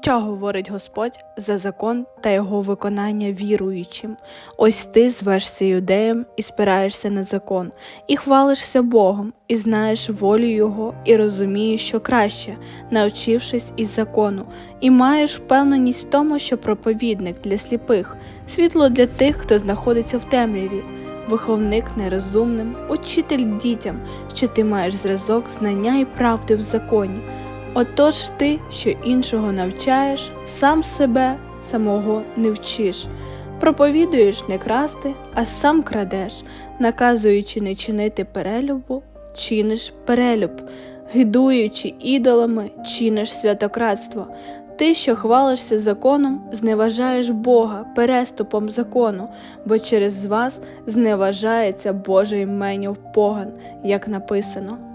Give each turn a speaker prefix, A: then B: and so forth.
A: Що говорить Господь за закон та його виконання віруючим? Ось ти звешся юдеєм і спираєшся на закон, і хвалишся Богом, і знаєш волю Його, і розумієш, що краще, навчившись із закону, і маєш впевненість в тому, що проповідник для сліпих, світло для тих, хто знаходиться в темряві. Виховник нерозумним, учитель дітям, що ти маєш зразок знання і правди в законі. Отож ти, що іншого навчаєш, сам себе самого не вчиш. Проповідуєш не красти, а сам крадеш, наказуючи не чинити перелюбу, чиниш перелюб, гидуючи ідолами, чиниш святократство. Ти, що хвалишся законом, зневажаєш Бога переступом закону, бо через вас зневажається Боже імення в поган, як написано.